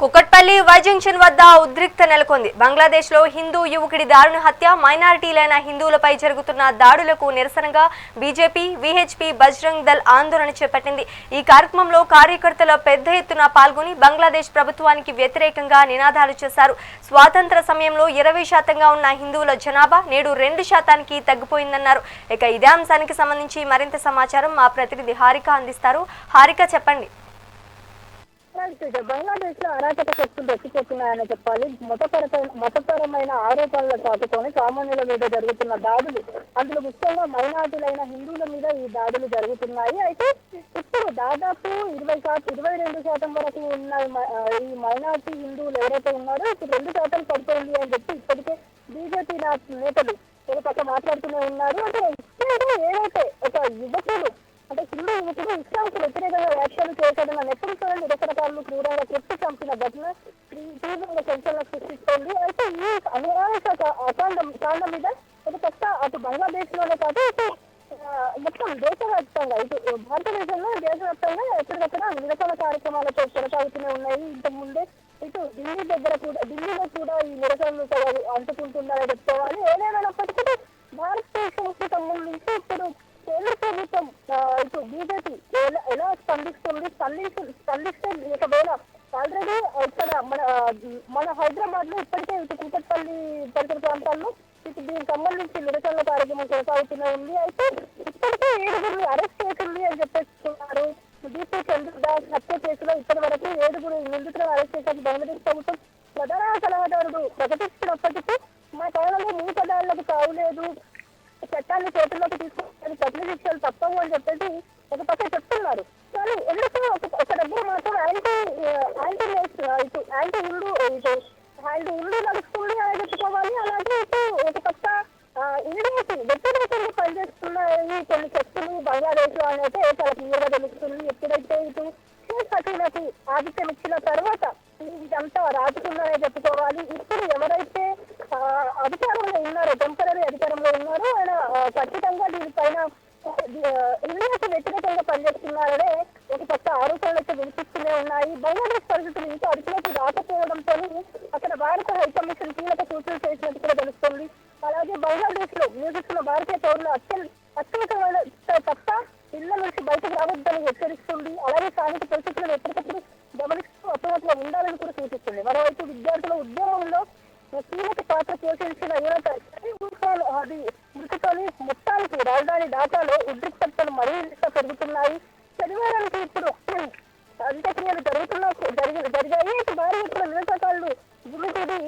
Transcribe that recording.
Kukatpally Y junction వద్ద ఉద్రిక్త నెలకొంది. బంగ్లాదేశ్లో హిందూ యువకుడి దారుణ హత్య మైనారిటీలైన హిందువులపై జరుగుతున్న దాడులకు నిరసనగా బీజేపీ విహెచ్పి బజరంగ్ దళ్ ఆందోళన చేపట్టింది. ఈ కార్యక్రమంలో కార్యకర్తలు పెద్ద ఎత్తున పాల్గొని బంగ్లాదేశ్ ప్రభుత్వానికి వ్యతిరేకంగా నినాదాలు చేశారు. స్వాతంత్ర సమయంలో ఇరవై శాతంగా ఉన్న హిందువుల జనాభా నేడు రెండు శాతానికి తగ్గిపోయిందన్నారు. ఇక ఇదే అంశానికి సంబంధించి మరింత సమాచారం మా ప్రతినిధి హారిక అందిస్తారు. హారిక చెప్పండి. బంగ్లాదేశ్లో అరాచక శక్తులు రెచ్చిపోతున్నాయని చెప్పాలి. మతపరమైన మతపరమైన ఆరోపణలు చాటుకొని సామాన్యుల మీద జరుగుతున్న దాడులు. అందులో ముఖ్యంగా మైనార్టీలైన హిందువుల మీద ఈ దాడులు జరుగుతున్నాయి. అయితే ఇప్పుడు దాదాపు ఇరవై శాతం ఇరవై రెండు శాతం వరకు ఉన్న ఈ మైనార్టీ హిందువులు ఎవరైతే ఉన్నారో ఇప్పుడు రెండు శాతం పడిపోయింది అని చెప్పి ఇప్పటికే బీజేపీ నేతలు ఒక పక్క మాట్లాడుతూనే ఉన్నారు. అంటే ఇప్పుడు ఏదైతే అంటే హిందూ యువకుడు ఇస్లాంకు వ్యతిరేకంగా వ్యాఖ్యలు చేశాడన్న నెప్పుడు నిరసనకారులు క్రూరంగా కొట్టి చంపిన ఘటన తీవ్రంగా సంచలనం సృష్టిస్తోంది అయితే ఈ అనురాధ అకాండం కాండం మీద ఒక కొత్త అటు బంగ్లాదేశ్లోనే కాదు ఇటు మొత్తం దేశవ్యాప్తంగా ఇటు భారతదేశంలో దేశవ్యాప్తంగా ఎక్కడికక్కడ నిరసన కార్యక్రమాలతో కొనసాగుతూనే ఉన్నాయి. ఇంతకు ముందే ఇటు ఢిల్లీ దగ్గర కూడా ఢిల్లీలో కూడా ఈ నిరసనలు అంటుకుంటున్నారని చెప్పుకోవాలి. ఏదైనా భారతదేశానికి సంబంధించి ఇప్పుడు కేంద్ర ప్రభుత్వం ఆ, ఇటు బీజేపీ ఎలా స్పందిస్తుంది? స్పందించ స్పందిస్తే ఒకవేళ ఆల్రెడీ ఇక్కడ మన మన హైదరాబాద్లో ఇప్పటికే ఇటు కూకట్పల్లి పరిసర ప్రాంతాల్లో ఇటు దీనికి సంబంధించి నిరసనల కార్యక్రమం కొనసాగుతూనే ఉంది. అయితే ఇప్పటికే ఏడుగురు అరెస్ట్ చేసింది అని చెప్పేస్తున్నారు. దీపు చంద్రదాస్ హత్య కేసులో ఇప్పటి వరకు ఏడుగురు నిందితులను అరెస్ట్ చేశారు బంగ్లాదేశ్ ప్రభుత్వం. ప్రధాన సలహాదారుడు ప్రకటిస్తున్నప్పటికీ మా కాలంలో మూతదారులకు తావులేదు. చట్టాన్ని చేతుల్లోకి తీసుకొని కఠిన శిక్షలు తప్పవు అని చెప్పేసి ఒక పక్క చెప్తున్నారు. కానీ ఎందుకు ఒక దగ్గర మాత్రం యాంటీ యాంటీ ఇటు యాంటీ హిందూ ఇటు యాంటీ హిందూ నడుస్తుంది అని చెప్పుకోవాలి అలాగే ఇటు ఒక పక్క ఇండియాకి వ్యతిరేకంగా పనిచేస్తున్నాయి కొన్ని శక్తులు బంగ్లాదేశ్లో అని అయితే చాలా క్లియర్గా తెలుస్తుంది. ఎప్పుడైతే ఇటు షేక్ హసీనాకి ఆధిక్యం ఇచ్చిన తర్వాత ఇదంతా రాజుకుందనే చెప్పుకోవాలి. ఇప్పుడు ఎవరైతే అధికారంలో ఉన్నారో టెంపరీ అధికారంలో ఉన్నారో ఆయన ఆ, ఖచ్చితంగా దీనిపైన ఇండియాకి వ్యతిరేకంగా పనిచేస్తున్నారనే ఒక పక్క ఆరోపణలు అయితే వినిపిస్తూనే ఉన్నాయి. బంగ్లాదేశ్ పరిస్థితులు ఇంకా అదుపులోకి రాకపోవడంతో అక్కడ భారత హైకమిషన్ కీలక సూచనలు చేసినట్టు కూడా తెలుస్తుంది. అలాగే బంగ్లాదేశ్లో నివసిస్తున్న భారతీయ పౌరులు అత్యంత అత్యధికమైన తప్ప ఇళ్ళ నుంచి బయటకు రావద్దని హెచ్చరిస్తుంది. అలాగే స్థానిక పరిస్థితులను ఎప్పటికప్పుడు గమనిస్తూ అప్రమత్తంగా ఉండాలని కూడా సూచిస్తుంది. మరోవైపు విద్యార్థుల ఉద్యమంలో కీలక పాత్ర పోషించిన యువత అది మృతితోని మొత్తానికి రాజధాని ఢాకాలో ఉద్రిక్తతలు మరింత పెరుగుతున్నాయి. శనివారానికి ఇప్పుడు అంత్యక్రియలు జరుగుతున్నా జరిగి జరిగాయి. ఇటు భారీ ఇప్పుడు నిరసనకారులు గుమికూడి